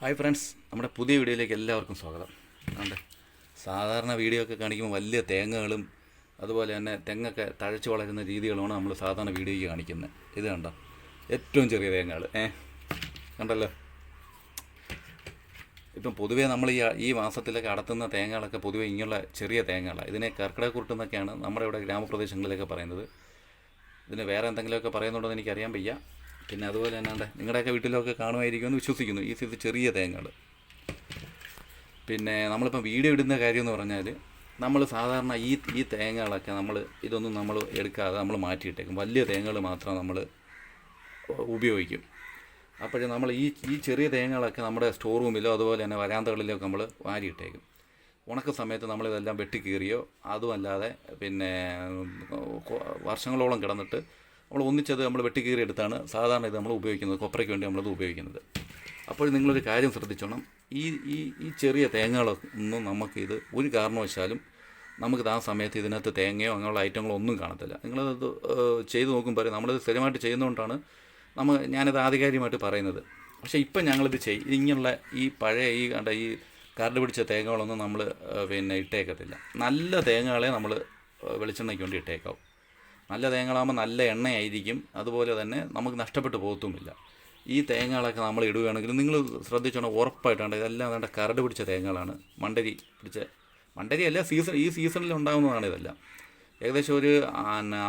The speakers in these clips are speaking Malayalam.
ഹായ് ഫ്രണ്ട്സ് നമ്മുടെ പുതിയ വീഡിയോയിലേക്ക് എല്ലാവർക്കും സ്വാഗതം. അതുകൊണ്ട് സാധാരണ വീഡിയോ ഒക്കെ കാണിക്കുമ്പോൾ വലിയ തേങ്ങകളും അതുപോലെ തന്നെ തെങ്ങൊക്കെ തഴച്ചു വളരുന്ന രീതികളുമാണ് നമ്മൾ സാധാരണ വീഡിയോയ്ക്ക് കാണിക്കുന്നത്. ഇത് കണ്ടോ? ഏറ്റവും ചെറിയ തേങ്ങകൾ ഏ? കണ്ടല്ലോ? ഇപ്പം പൊതുവേ നമ്മൾ ഈ ഈ മാസത്തിലൊക്കെ അടത്തുന്ന തേങ്ങകളൊക്കെ പൊതുവേ ഇങ്ങനെയുള്ള ചെറിയ തേങ്ങകളാണ്. ഇതിനെ കർക്കിടക എന്നൊക്കെയാണ് നമ്മുടെ ഇവിടെ ഗ്രാമപ്രദേശങ്ങളിലൊക്കെ പറയുന്നത്. ഇതിന് വേറെ എന്തെങ്കിലുമൊക്കെ പറയുന്നുണ്ടോ എന്ന് എനിക്കറിയാൻ വയ്യ. പിന്നെ അതുപോലെ തന്നെ നിങ്ങളുടെയൊക്കെ വീട്ടിലൊക്കെ കാണുമായിരിക്കുമെന്ന് വിശ്വസിക്കുന്നു ഈ സ്ഥിതി ചെറിയ തേങ്ങകൾ പിന്നെ നമ്മളിപ്പോൾ വീഡിയോ ഇടുന്ന കാര്യം എന്ന് പറഞ്ഞാൽ നമ്മൾ സാധാരണ ഈ ഈ തേങ്ങകളൊക്കെ നമ്മൾ ഇതൊന്നും നമ്മൾ എടുക്കാതെ നമ്മൾ മാറ്റിയിട്ടേക്കും വലിയ തേങ്ങകൾ മാത്രം നമ്മൾ ഉപയോഗിക്കും അപ്പോഴേ നമ്മൾ ഈ ഈ ചെറിയ തേങ്ങകളൊക്കെ നമ്മുടെ സ്റ്റോർ റൂമിലോ അതുപോലെ തന്നെ വരാന്തകളിലോ നമ്മൾ വാരിയിട്ടേക്കും ഉണക്ക സമയത്ത് നമ്മളിതെല്ലാം വെട്ടിക്കീറിയോ അതുമല്ലാതെ പിന്നെ വർഷങ്ങളോളം കിടന്നിട്ട് നമ്മൾ ഒന്നിച്ചത് നമ്മൾ വെട്ടിക്കീറി എടുത്താണ് സാധാരണ ഇത് നമ്മൾ ഉപയോഗിക്കുന്നത്. കൊപ്രയ്ക്ക് വേണ്ടി നമ്മളത് ഉപയോഗിക്കുന്നത്. അപ്പോൾ നിങ്ങളൊരു കാര്യം ശ്രദ്ധിച്ചോണം. ഈ ഈ ഈ ചെറിയ തേങ്ങകളൊന്നും നമുക്കിത് ഒരു കാരണവശാലും നമുക്കിത് ആ സമയത്ത് ഇതിനകത്ത് തേങ്ങയോ അങ്ങനെയുള്ള ഐറ്റങ്ങളോ ഒന്നും കാണത്തില്ല. നിങ്ങളത് ചെയ്ത് നോക്കുമ്പോൾ നമ്മളിത് സ്ഥിരമായിട്ട് ചെയ്യുന്നതുകൊണ്ടാണ് നമ്മൾ ഞാനിത് ആധികാരികമായിട്ട് പറയുന്നത്. പക്ഷേ ഇപ്പം ഞങ്ങളിത് ചെയ് ഇങ്ങനെയുള്ള ഈ പഴയ ഈ കണ്ട ഈ കരട് പിടിച്ച തേങ്ങകളൊന്നും നമ്മൾ പിന്നെ ഇട്ടേക്കത്തില്ല. നല്ല തേങ്ങകളെ നമ്മൾ വെളിച്ചെണ്ണയ്ക്ക് വേണ്ടി ഇട്ടേക്കാവും നല്ല തേങ്ങകളാകുമ്പോൾ നല്ല എണ്ണയായിരിക്കും. അതുപോലെ തന്നെ നമുക്ക് നഷ്ടപ്പെട്ടു പോകത്തുമില്ല. ഈ തേങ്ങകളൊക്കെ നമ്മൾ ഇടുകയാണെങ്കിൽ നിങ്ങൾ ശ്രദ്ധിച്ചോണം ഉറപ്പായിട്ടുണ്ട് ഇതെല്ലാം വേണ്ട കരട് പിടിച്ച തേങ്ങകളാണ്. മണ്ടരി പിടിച്ച മണ്ടരി അല്ല സീസൺ ഈ സീസണിൽ ഉണ്ടാകുന്നതാണ് ഇതെല്ലാം. ഏകദേശം ഒരു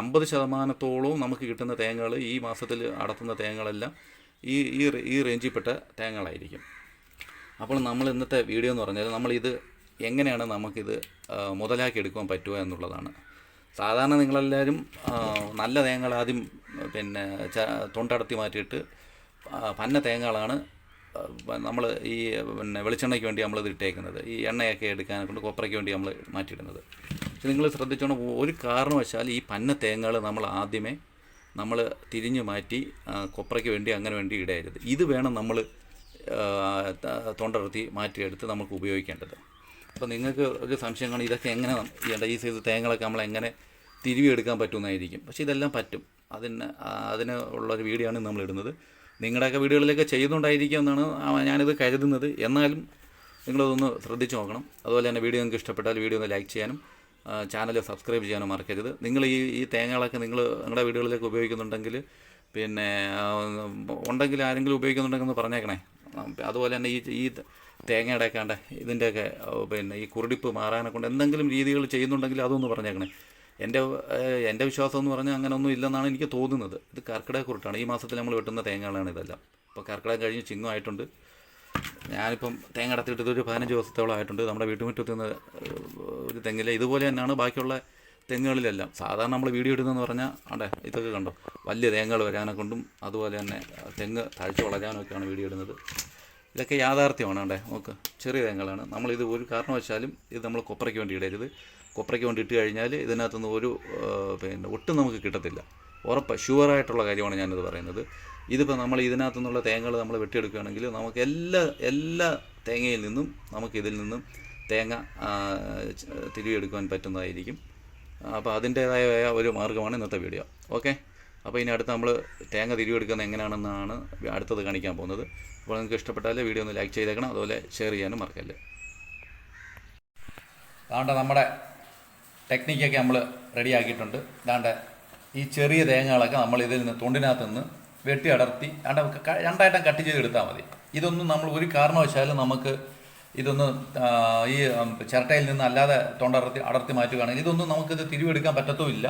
അമ്പത് ശതമാനത്തോളവും നമുക്ക് കിട്ടുന്ന തേങ്ങകൾ ഈ മാസത്തിൽ അടത്തുന്ന തേങ്ങകളെല്ലാം ഈ ഈ ഈ റേഞ്ചിൽപ്പെട്ട തേങ്ങകളായിരിക്കും. അപ്പോൾ നമ്മൾ ഇന്നത്തെ വീഡിയോ എന്ന് പറഞ്ഞാൽ നമ്മളിത് എങ്ങനെയാണ് നമുക്കിത് മുതലാക്കി എടുക്കുവാൻ പറ്റുക എന്നുള്ളതാണ്. സാധാരണ നിങ്ങളെല്ലാവരും നല്ല തേങ്ങകൾ ആദ്യം പിന്നെ തൊണ്ടടത്തി മാറ്റിയിട്ട് പന്ന തേങ്ങകളാണ് നമ്മൾ ഈ പിന്നെ വെളിച്ചെണ്ണയ്ക്ക് വേണ്ടി നമ്മൾ ഇത് ഇട്ടേക്കുന്നത്. ഈ എണ്ണയൊക്കെ എടുക്കാൻ കൊണ്ട് കൊപ്രയ്ക്ക് വേണ്ടി നമ്മൾ മാറ്റിയിടുന്നത്. പക്ഷെ നിങ്ങൾ ശ്രദ്ധിച്ചോണം ഒരു കാരണവശാൽ ഈ പന്ന തേങ്ങകൾ നമ്മൾ ആദ്യമേ നമ്മൾ തിരിഞ്ഞു മാറ്റി കൊപ്രയ്ക്ക് വേണ്ടി അങ്ങനെ വേണ്ടി ഇടയരുത്. ഇത് വേണം നമ്മൾ തൊണ്ടർത്തി മാറ്റിയെടുത്ത് നമുക്ക് ഉപയോഗിക്കേണ്ടത്. അപ്പോൾ നിങ്ങൾക്ക് ഒരു സംശയം കാണും ഇതൊക്കെ എങ്ങനെ ഈ സൈസ് തേങ്ങകളൊക്കെ നമ്മൾ എങ്ങനെ തിരുവി എടുക്കാൻ പറ്റുന്നതായിരിക്കും പക്ഷേ ഇതെല്ലാം പറ്റും. അതിന് അതിന് ഉള്ളൊരു വീഡിയോ ആണ് നമ്മൾ ഇടുന്നത്. നിങ്ങളുടെയൊക്കെ വീടുകളിലൊക്കെ ചെയ്യുന്നുണ്ടായിരിക്കും എന്നാണ് ഞാനിത് കരുതുന്നത്. എന്നാലും നിങ്ങളതൊന്ന് ശ്രദ്ധിച്ച് നോക്കണം. അതുപോലെ തന്നെ വീഡിയോ നിങ്ങൾക്ക് ഇഷ്ടപ്പെട്ടാൽ വീഡിയോ ഒന്ന് ലൈക്ക് ചെയ്യാനും ചാനൽ സബ്സ്ക്രൈബ് ചെയ്യാനും മറക്കരുത്. നിങ്ങൾ ഈ ഈ തേങ്ങകളൊക്കെ നിങ്ങൾ നിങ്ങളുടെ വീടുകളിലേക്ക് ഉപയോഗിക്കുന്നുണ്ടെങ്കിൽ പിന്നെ ഉണ്ടെങ്കിൽ ആരെങ്കിലും ഉപയോഗിക്കുന്നുണ്ടെങ്കിൽ ഒന്ന് പറഞ്ഞേക്കണേ. അതുപോലെ തന്നെ ഈ ഈ തേങ്ങയുടെ ഒക്കെ ഇതിന്റെയൊക്കെ പിന്നെ ഈ കുരുടിപ്പ് മാറാനെ കൊണ്ട് എന്തെങ്കിലും രീതികൾ ചെയ്യുന്നുണ്ടെങ്കിൽ അതൊന്ന് പറഞ്ഞേക്കണേ. എന്റെ എന്റെ വിശ്വാസം എന്ന് പറഞ്ഞാൽ അങ്ങനെ ഒന്നും ഇല്ലെന്നാണ് എനിക്ക് തോന്നുന്നത്. ഇത് കർക്കിടക കുറിട്ടാണ് ഈ മാസത്തിൽ നമ്മൾ വെട്ടുന്ന തേങ്ങകളാണ് ഇതെല്ലാം. ഇപ്പോൾ കർക്കിടകം കഴിഞ്ഞ് ചിങ്ങമായിട്ടുണ്ട് ഞാനിപ്പം തേങ്ങ അടത്തിട്ട് ഒരു പതിനഞ്ച് ദിവസത്തോളം ആയിട്ടുണ്ട്. നമ്മുടെ വീട്ടുമുറ്റത്ത് നിന്ന് ഒരു തെങ്ങില്ല ഇതുപോലെ തന്നെയാണ് ബാക്കിയുള്ള തെങ്ങുകളിലെല്ലാം. സാധാരണ നമ്മൾ വീഡിയോ ഇടുന്നതെന്ന് പറഞ്ഞാൽ അതെ ഇതൊക്കെ കണ്ടോ? വലിയ തേങ്ങകൾ വരാനെ കൊണ്ടും അതുപോലെ തന്നെ തെങ്ങ് തഴച്ച് വളരാനൊക്കെയാണ് വീഡിയോ ഇടുന്നത്. ഇതൊക്കെ യാഥാർത്ഥ്യമാണ് കണ്ടേ നോക്ക്. ചെറിയ തേങ്ങകളാണ്. നമ്മളിത് ഒരു കാരണവശാലും ഇത് നമ്മൾ കൊപ്രയ്ക്ക് വേണ്ടി ഇടരുത്. കൊപ്രയ്ക്ക് വേണ്ടി ഇട്ട് കഴിഞ്ഞാൽ ഇതിനകത്തുനിന്ന് ഒരു പിന്നെ ഒട്ടും നമുക്ക് കിട്ടത്തില്ല. ഉറപ്പ് ഷുവറായിട്ടുള്ള കാര്യമാണ് ഞാനിത് പറയുന്നത്. ഇതിപ്പോൾ നമ്മൾ ഇതിനകത്തു നിന്നുള്ള തേങ്ങകൾ നമ്മൾ വെട്ടിയെടുക്കുകയാണെങ്കിൽ നമുക്ക് എല്ലാ എല്ലാ തേങ്ങയിൽ നിന്നും നമുക്ക് ഇതിൽ നിന്നും തേങ്ങ തിരിവെടുക്കുവാൻ പറ്റുന്നതായിരിക്കും. അപ്പോൾ അതിന്റേതായ ഒരു മാർഗമാണ് ഇന്നത്തെ വീഡിയോ. ഓക്കെ? അപ്പോൾ ഇനി അടുത്ത് നമ്മൾ തേങ്ങ തിരിവെടുക്കുന്നത് എങ്ങനെയാണെന്നാണ് അടുത്തത് കാണിക്കാൻ പോകുന്നത്. അപ്പോൾ നിങ്ങൾക്ക് ഇഷ്ടപ്പെട്ടാൽ വീഡിയോ ഒന്ന് ലൈക്ക് ചെയ്തേക്കണം. അതുപോലെ ഷെയർ ചെയ്യാനും മറക്കല്ലേ. അതുകൊണ്ട് നമ്മുടെ ടെക്നിക്കൊക്കെ നമ്മൾ റെഡിയാക്കിയിട്ടുണ്ട് ഇതാണ്ട് ഈ ചെറിയ തേങ്ങകളൊക്കെ നമ്മൾ ഇതിൽ നിന്ന് തൊണ്ടിനകത്ത് നിന്ന് വെട്ടി അടർത്തി അണ്ട രണ്ടായിട്ടും കട്ട് ചെയ്ത് എടുത്താൽ മതി. ഇതൊന്നും നമ്മൾ ഒരു കാരണവശാലും നമുക്ക് ഇതൊന്ന് ഈ ചിരട്ടയിൽ നിന്ന് അല്ലാതെ തൊണ്ടടർത്തി അടർത്തി മാറ്റുകയാണെങ്കിൽ ഇതൊന്നും നമുക്കിത് തിരിവെടുക്കാൻ പറ്റത്തുമില്ല.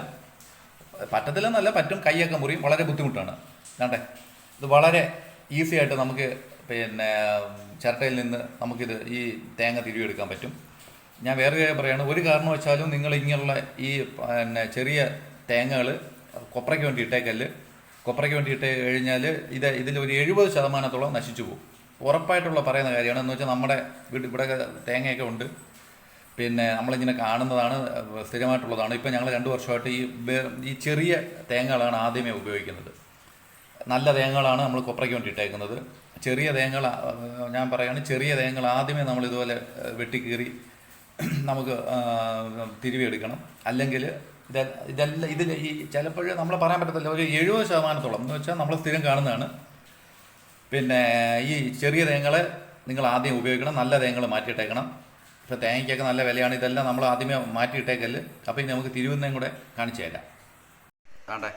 പറ്റത്തില്ലെന്നല്ല പറ്റും. കൈയൊക്കെ മുറിയും. വളരെ ബുദ്ധിമുട്ടാണ്. വേണ്ടേ ഇത് വളരെ ഈസി ആയിട്ട് നമുക്ക് പിന്നെ ചിരട്ടയിൽ നിന്ന് നമുക്കിത് ഈ തേങ്ങ തിരിവെടുക്കാൻ പറ്റും. ഞാൻ വേറെ കാര്യം പറയാണ്. ഒരു വെച്ചാലും നിങ്ങൾ ഇങ്ങനെയുള്ള ഈ പിന്നെ ചെറിയ തേങ്ങകൾ കൊപ്രയ്ക്ക് വേണ്ടി ഇട്ടേക്കല്ല്. കൊപ്രയ്ക്ക് വേണ്ടി ഇട്ട് കഴിഞ്ഞാൽ ഇത് ഇതിൽ ഒരു എഴുപത് ശതമാനത്തോളം നശിച്ചു പോകും. ഉറപ്പായിട്ടുള്ള പറയുന്ന കാര്യമാണ്. എന്ന് വെച്ചാൽ നമ്മുടെ വീട് ഇവിടെ തേങ്ങയൊക്കെ ഉണ്ട്. പിന്നെ നമ്മളിങ്ങനെ കാണുന്നതാണ് സ്ഥിരമായിട്ടുള്ളതാണ്. ഇപ്പം ഞങ്ങൾ രണ്ട് വർഷമായിട്ട് ഈ ഈ ചെറിയ തേങ്ങകളാണ് ആദ്യമേ ഉപയോഗിക്കുന്നത്. നല്ല തേങ്ങകളാണ് നമ്മൾ കൊപ്രയ്ക്ക് വേണ്ടി ഇട്ടേക്കുന്നത്. ചെറിയ തേങ്ങകൾ ഞാൻ പറയുകയാണ് ചെറിയ തേങ്ങകൾ ആദ്യമേ നമ്മൾ ഇതുപോലെ വെട്ടിക്കീറി നമുക്ക് തിരിവെടുക്കണം അല്ലെങ്കിൽ ഇത് ഇതെല്ലാം ഇതിൽ ഈ ചിലപ്പോൾ നമ്മൾ പറയാൻ പറ്റത്തില്ല. ഒരു എഴുപത് ശതമാനത്തോളം. എന്ന് വെച്ചാൽ നമ്മൾ സ്ഥിരം കാണുന്നതാണ്. പിന്നെ ഈ ചെറിയ തേങ്ങകളെ നിങ്ങൾ ആദ്യം ഉപയോഗിക്കണം. നല്ല തേങ്ങകൾ മാറ്റിയിട്ടേക്കണം. ഇപ്പോൾ തേങ്ങയ്ക്കൊക്കെ നല്ല വിലയാണ്. ഇതെല്ലാം നമ്മൾ ആദ്യമേ മാറ്റിയിട്ടേക്കൽ അപ്പോൾ ഇനി നമുക്ക് തിരുവുന്നതും കൂടെ കാണിച്ചു തരാം. ആണ്ടേ.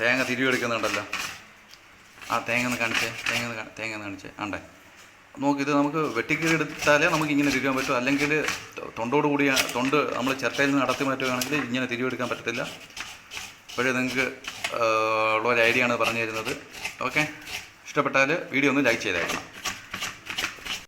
തേങ്ങ തിരിവെടുക്കുന്നുണ്ടല്ലോ ആ തേങ്ങ ഒന്ന് കാണിച്ചേ. തേങ്ങ തേങ്ങ ഒന്ന് കാണിച്ചേ. ആണ്ടേ. നോക്ക് ഇത് നമുക്ക് വെട്ടിക്കീറി എടുത്താലേ നമുക്ക് ഇങ്ങനെ തിരിയാൻ പറ്റൂ. അല്ലെങ്കിൽ തൊണ്ടോട് കൂടി തൊണ്ട് നമ്മൾ ചിരട്ടയിൽ നിന്ന് നടത്തി മാറ്റുകയാണെങ്കിൽ ഇങ്ങനെ തിരിവെടുക്കാൻ പറ്റത്തില്ല. അപ്പോഴേ നിങ്ങൾക്ക് ഉള്ള ഒരു ഐഡിയ ആണ് പറഞ്ഞു തരുന്നത്. ഓക്കെ? ഇഷ്ടപ്പെട്ടാൽ വീഡിയോ ഒന്ന് ലൈക്ക് ചെയ്തേക്കണം.